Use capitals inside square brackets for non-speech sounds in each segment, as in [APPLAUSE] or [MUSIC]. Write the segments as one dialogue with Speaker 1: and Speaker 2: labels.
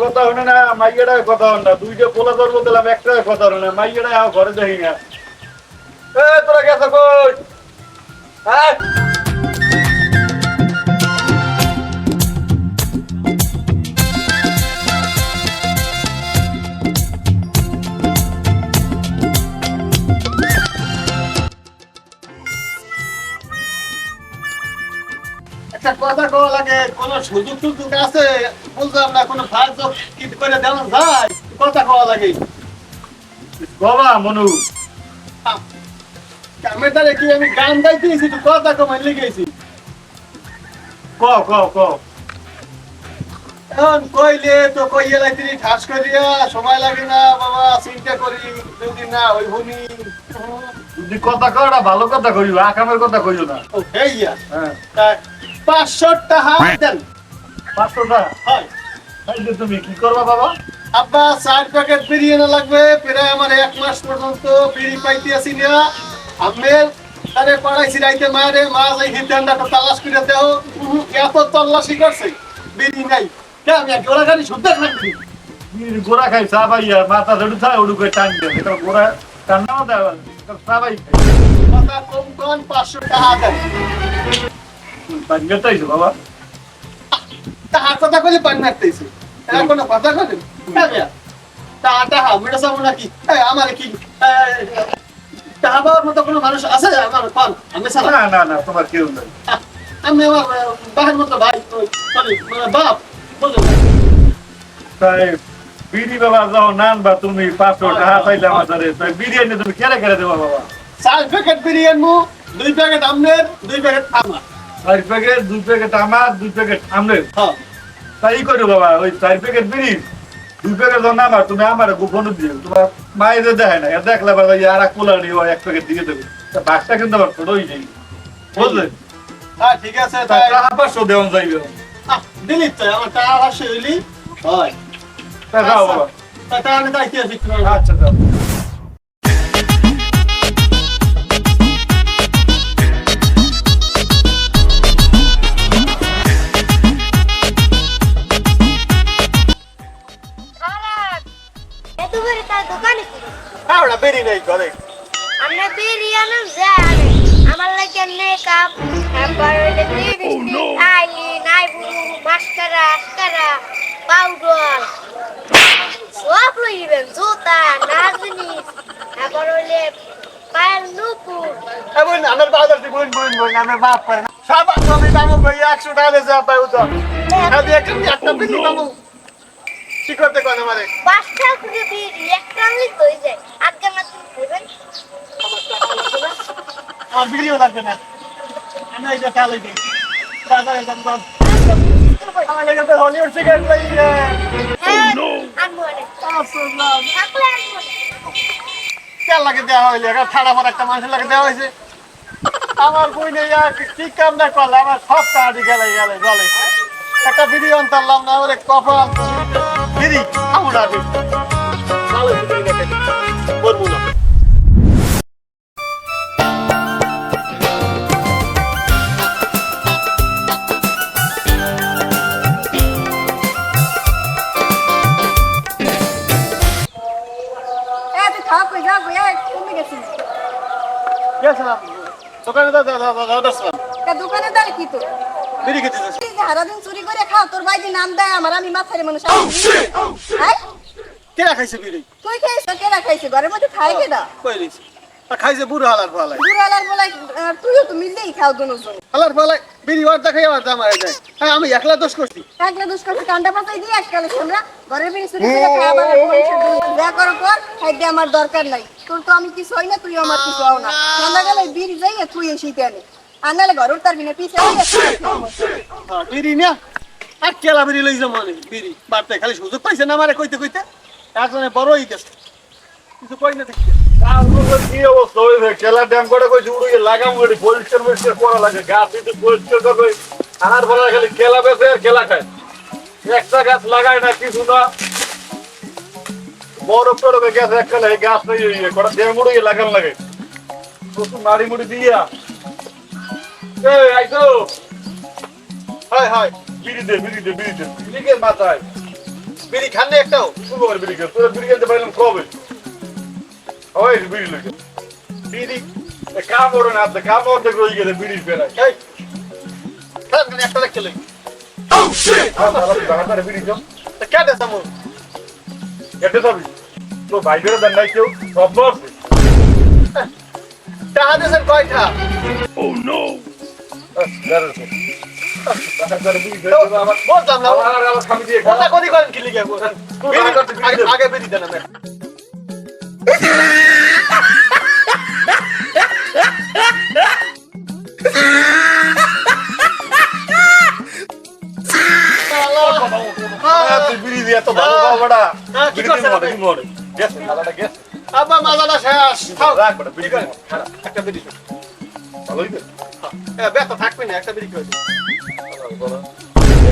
Speaker 1: কথা হনে না মাইয়াটা কথা হন না। দুইটা পোলা ধরবো দিলাম একটা কথা হনে না। মাইয়াটা আও ঘরে দেখি না। এ, তোরা গেছে কই? হ্যাঁ?
Speaker 2: একটা কথা কওয়া লাগে কোন সুযোগ টুযোগ আছে? বুঝলাম না কোনো ভাগ যোগ কি করে দেওয়া যায় কথা কওয়া লাগে।
Speaker 1: বাবা মনু।
Speaker 2: কামের দ্বারা কি আমি গান গাইতেছি? তুই কথা কমাই লিখেছি
Speaker 1: ক ক ক
Speaker 2: এখন কইলে তো কইয়ে লাগতে ঠাস করিয়া সময় লাগে না বাবা চিন্তা করি যদি না ওই হুনি
Speaker 1: যদি কথা কও না ভালো কথা কইও আকামের কথা কইও না।
Speaker 2: ও হেইয়া
Speaker 1: হ্যাঁ।
Speaker 2: পাঁচশো টাকা দেন।
Speaker 1: পাঁচশো টাকা
Speaker 2: হয়
Speaker 1: তুমি কি করবা বাবা?
Speaker 2: আব্বা চার প্যাকেট বিরিয়ানি লাগবে। প্রায় আমার এক মাস পর্যন্ত বিড়ি পাইতে আসি না। আমের তারে পাড়াইছি রাইতে মারে মা যাই হিতান্ডাটা তালাশ করে দেও। এত তল্লাশি করছে। বিড়ি নাই। কে আমি এক গোড়া গাড়ি শুদ্ধ থাকবি
Speaker 1: গোড়া খাই চা ভাইয়া মাথা ধরে থাকে ওডু করে টান দেয় এটা গোড়া টান না দেয় চা ভাই
Speaker 2: কথা কম কম পাঁচশো টাকা দেন।
Speaker 1: খাই বাবা।
Speaker 2: তাহার কথা কইলে পানি মারতেছি। কোনো কথা কইলে? টাহা টাহা মেটা সামু নাকি? আমার কি? এই, টাহা মতো কোনো মানুষ আছে? আমার পান আমি সালা।
Speaker 1: না না না তোমার কেউ নাই।
Speaker 2: আমি আমার বাহের মতো ভাই সরি বাপ বুঝলেন না?
Speaker 1: তাই বিড়ি বাবা যাও নান বা তুমি পাঁচশো টাকা চাইলে আমাদের তাই বিরিয়ানি তুমি খেলে খেলে দেবা বাবা।
Speaker 2: চার প্যাকেট বিরিয়ানি দুই প্যাকেট আমনের দুই প্যাকেট আমার
Speaker 1: চার প্যাকেট দুই প্যাকেট আমার দুই প্যাকেট আমলের
Speaker 2: হ্যাঁ।
Speaker 1: তাই করো বাবা ওই চার প্যাকেট বিড়ি দুই প্যাকেট দাও আমার তুমি আমার গোপন দিও তোমার মায়ের দেখে না এর দেখলে বাবা আর এক পোলা নিও এক প্যাকেট দিয়ে দেবে। তা বাসটা কিন্তু আমার ছোটই নেই। বুঝলে?
Speaker 2: হ্যাঁ ঠিক আছে
Speaker 1: টাকা পাঁচশো দেওয়া যাইবে।
Speaker 2: দিলি তো আমার টাকা আসে হইলি হয়।
Speaker 1: যাও বাবা। আচ্ছা যাও
Speaker 2: হ্যাঁ ওটা বেরি নেই ঘরে।
Speaker 3: আমরা বিরিয়ানি যাই আমার লাগে মেকআপ তারপর হইলে লিপস্টিক আইলিন আইব্রু মাস্কারা আস্কারা পাউডার সব লইবেন জুতা নাজনি তারপর হইলে পায়ের নুপুর।
Speaker 2: এমন আমার বাজার দিয়ে বইন বইন বইন আমার বাপ করে না। সব আমি দামু ভাই একশো টাকা যা পাই উঠো। আমি একটা একটা বিলি দামু কি করতে কোন মারে
Speaker 3: পাঁচটা আনলে তো হয়ে যায় আজকে না তুমি দেবেন
Speaker 2: আমার বিলিও লাগবে না। আমি এই যে চালাই দিই বাজারে যাম যাম আমার লাগে তো হলিউড সিগারেট ভাই
Speaker 3: হ্যাঁ আনব থাকলে আনব।
Speaker 2: লাগে দেওয়া হইলে একটা মানুষের লাগে দেওয়া হয়েছে আমার বই নেই কি কাম না করলে? আমার সব তাড়াতাড়ি গেলে গেলে গলে। একটা ভিডিও আনতাম না ওরে কপাল। দিদি আমার ভালো বলব না। দোকানে
Speaker 4: তা দোকানে দাঁড়িয়ে কি তোর?
Speaker 2: বিড়ি খেতে
Speaker 4: যে সারাদিন চুরি করে খাও তোর ভাই নাম দেয় আমার আমি মাথায় মানুষ হ্যাঁ
Speaker 2: কে খাইছে বিড়ি?
Speaker 4: তুই খেয়েছ কেনা খাইছে ঘরের মধ্যে খাই কেনা
Speaker 2: কই দিছি আর খাইছে বুড়ো হালার ফালাই
Speaker 4: বুড়ালার বলাই আহ, তুইও তো মিললেই খাও দুজন।
Speaker 2: হালার ফালাই বিড়ি ওর দেখাই আমার দাম আয় যায়। হ্যাঁ আমি একলা দোষ করছি।
Speaker 4: একলা দুষ্কর কান্ডা পাতাই দিয়ে এককালে তোমরা ঘরের বেরিয়ে চুরি করে খাই আমার পয়সা দিয়ে যা করো কর খাইতে আমার দরকার নাই। তোর তো আমি কিছু হই না তুই আমার কিছু হও না। সন্ধ্যা গেলে বিড়ি যাইয়ে তুই এই শীতে আনে আনালে ঘর তার বিনা পিছে আইয়া খাই সমস্যা নেই।
Speaker 2: হ্যাঁ, বিড়ি না? আর কেলা বিড়ি লই যাব বিড়ি। বাড়তে খালি সুযোগ পাইছে না আমারে কইতে কইতে? একজনে বড় গেছে। কিছু কই না
Speaker 1: লাগে গাছ একটা লাগায় না কিছু না একখানে নেই কটা উড়িয়ে লাগান লাগে প্রচুর নাড়ি মুড়ি দিয়া এই আইসো।
Speaker 2: হয়
Speaker 1: বিড়ি দে বিড়ি দে বিড়ি দে। বিড়িকে মাথায়।
Speaker 2: বিড়ি খান একটাও।
Speaker 1: শুরু করে বিড়ি তোরা বিড়ি খেতে পারলাম কবে? ওই বিড়ি লইছে
Speaker 2: বিড়ি
Speaker 1: এ কাম ওরে না আপনি কাম ওরে রয়ে গেলে বিড়ি
Speaker 2: এই খান খান একটা দেখতে লই
Speaker 1: বাগাতারে বিড়ি জম
Speaker 2: তা কে দেছ আমু
Speaker 1: এটা সবই তো ভাইদের দেন নাই কেউ সব বসে
Speaker 2: টাকা দেছেন কয়টা?
Speaker 1: আবার
Speaker 2: বলতাম
Speaker 1: আবার আবার।
Speaker 2: আগে বিড়ি দেন আমি
Speaker 1: তুই বিড়ি দিয়ে এত ভালো খাও
Speaker 2: হ্যাঁ, ব্যথা থাকবে না একটা বিড়ি করে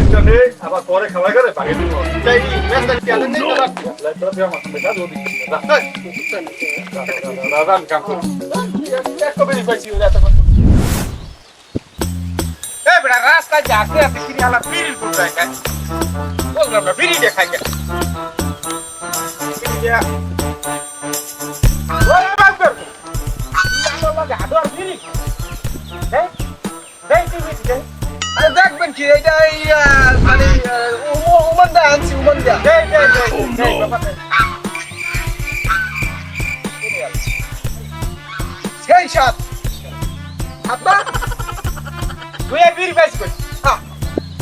Speaker 1: একটা নে আবার পরে খাওয়াই করে ভাগে দিব
Speaker 2: যাই ব্যস্ত কি নেই তোমার
Speaker 1: লাইটটা দিয়ে আমার দেখা দিও দাদা আমি কাম করি
Speaker 2: একটা বিড়ি পাইছি ওরা
Speaker 5: এ বেটা রাস্তায় যাতে আছে কিনে আলা বিড়ির কোথায় খায় বললাম না বিড়ি দিয়ে খাই বিড়ি দিয়ে ওরে বাবু আমার লাগে আদর বিড়ি দেই
Speaker 6: দেখবেন কি এটা মানে উমান দা আনছি উমান দা। সেই সাত আব্বা
Speaker 5: তুই বিড়ি পাইছিস কই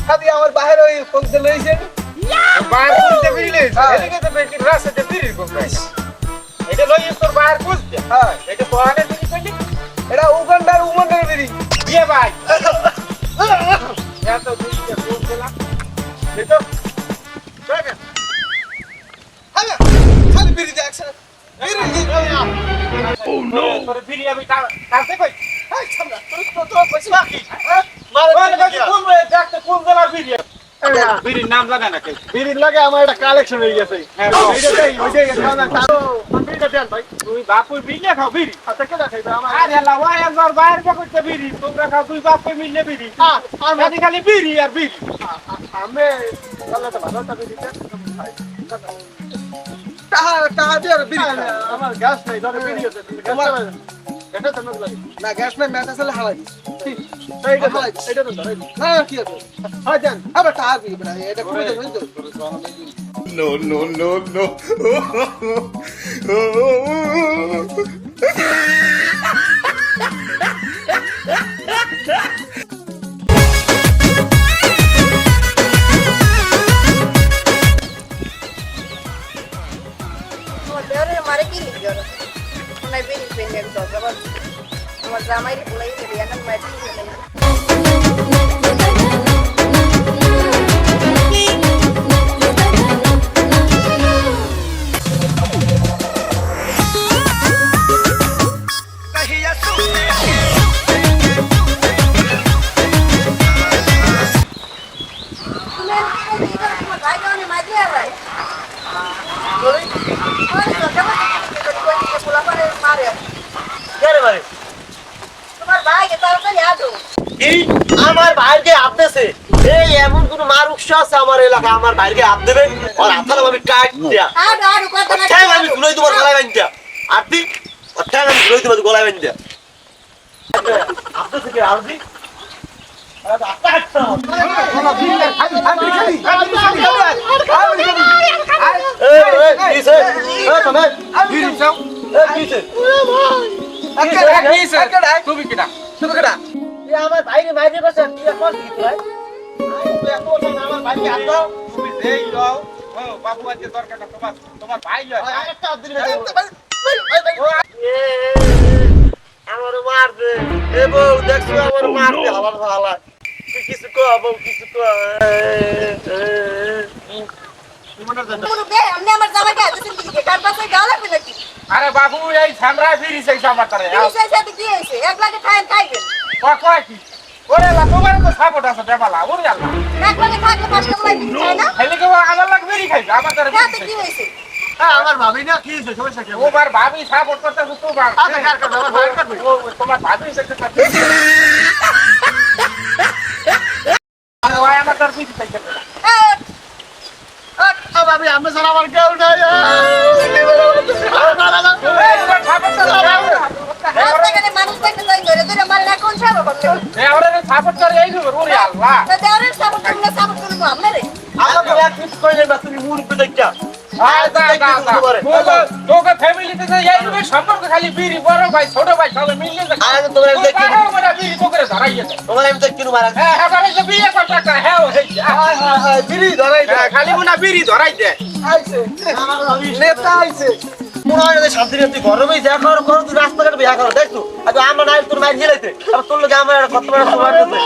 Speaker 6: খাদি আমার বাইরে ওই ফোনতে লইছেন
Speaker 5: বাইরে খুলতে বিড়ি লইছ?
Speaker 6: হ্যাঁ।
Speaker 5: এদিকে তো বেশি রাস্তাতে বিড়ির কোথায় এটা লইছ তোর বাইরে খুলতে।
Speaker 6: হ্যাঁ।
Speaker 5: এটা তোর বিড়ি আমি কাটতে কই?
Speaker 6: এই সামনে তোর তো তো পয়সা বাকি
Speaker 2: মারে
Speaker 5: কোন বলে দেখতে কোন গলার বিড়ি বিড়ির নাম জানে না কেউ
Speaker 2: বিড়ির লাগে আমার একটা কালেকশন হয়ে গেছে।
Speaker 5: হ্যাঁ,
Speaker 2: ওইটাই তারও বিড়িটা দেন ভাই।
Speaker 5: তুই বাপুই বিড়ি খাও বিড়ি?
Speaker 2: আচ্ছা কে দেখাইবে আমার?
Speaker 5: আরে আল্লাহ একবার বাইরে করতে বিড়ি। তোমরা খাও তুই বাপুই মিললে বিড়ি।
Speaker 2: আ- আমি
Speaker 5: খালি বিড়ি আর বিড়ি।
Speaker 2: আমি তাহলে তো ভালো টাকা দিতে
Speaker 6: টাকা টাকা দিয়ে আর বিড়ি
Speaker 2: আমার গ্যাস নাই ধরে বিড়ি আছে
Speaker 6: তোমার-
Speaker 2: এটা তো
Speaker 6: না গ্যাস নাই ম্যাচ আসলে হালাই
Speaker 2: এইটা তো এটা তো ধরে
Speaker 6: না কি আছে?
Speaker 2: হ্যাঁ জান
Speaker 6: আবার টাকা দিই বেটা এটা খুবই দেবেন তো
Speaker 7: No, no, no, no. [LAUGHS] [LAUGHS]
Speaker 4: আমার জামাইরে বলাই দেবে
Speaker 2: এই আমার ভাইকে আপতেছে এই এমন কোন মার উৎস আছে আমার এলাকায় আমার ভাইকে আপ দেবে আর আপনার আমি কাট দিয়া ঠ্যাং আমি ঘুরাই তোমার গলায় আর তুই আর ঠ্যাং আমি ঘুরাই তোমার গলায় বান্ধা আপনি থেকে আর দি
Speaker 5: তুমি কিনা
Speaker 6: তুমি কেডা
Speaker 2: আমার ভাইকে মাইরে করছে তুই এখন কি ভাই আমার ভাইকে হাত দাও
Speaker 5: তুমি দেই লও ও বাবু আজকে দরকার না তোমার তোমার ভাই
Speaker 2: হাত দিলে আমার মার দে। এ বউ দেখছ আমার মার দে আমার ভালা। তুই কিছু কো বউ কিছু কো
Speaker 4: দে আমি আমার জামাইকে আদেশ দিকে কার পাশে গাও লাগবে নাকি?
Speaker 5: আরে বাবু এই ঝামরা ফিরি সেই আমার তারে
Speaker 4: তুমি কি হয়েছে এক খাইবেন
Speaker 5: কয় কি? ওরে আল্লাহ তোমার তো সাপোর্ট আছে দেবালা ওরে আল্লাহ
Speaker 4: থাকলে না?
Speaker 5: খাইলে কেউ আমার লাগবে বেরি খাইবে আমার তারে
Speaker 4: তাতে কি
Speaker 2: আমার ভাবি না কি হয়েছে সমস্যা কি?
Speaker 5: ভাবি সাপোর্ট করতে তোমার
Speaker 2: আচ্ছা কার করবে আমার ভাই করবে
Speaker 5: তোমার ভাবি সেটা তোমার।
Speaker 8: আমি তো কিনু মারা
Speaker 5: হ্যাঁ, হ্যাঁ, বাবা, এই যে বিয়ে করতে একটা হ্যাঁ, ও হয়েছে।
Speaker 8: হায় হায় হায় বিড়ি ধরাই দে।
Speaker 5: হ্যাঁ, খালি মনে হয় বিড়ি ধরাই দেয়।
Speaker 8: নেতা আইছে। মনে হয় না শান্তি নেই তুই গরমেই যা করো করো তুই রাস্তাঘাটে বিয়া করো দেখ আজ আমরা নাই তোর মাইর গেলাইতে আবার তোর লোকে আমার একটা কত বড় সময় দিতে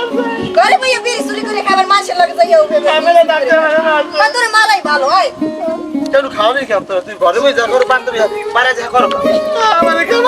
Speaker 4: ঘরে বইয়া বিড়ি চুরি করে খাবার মানুষের লাগে যাইয়া উঠে
Speaker 8: ফ্যামিলি ডাক্তার
Speaker 4: তা তোর মালাই ভালো হয়
Speaker 8: কেন খাওয়ানি কেন তুই ঘরে বই যা করো পারতে পারে যা করো। আমাদের কেন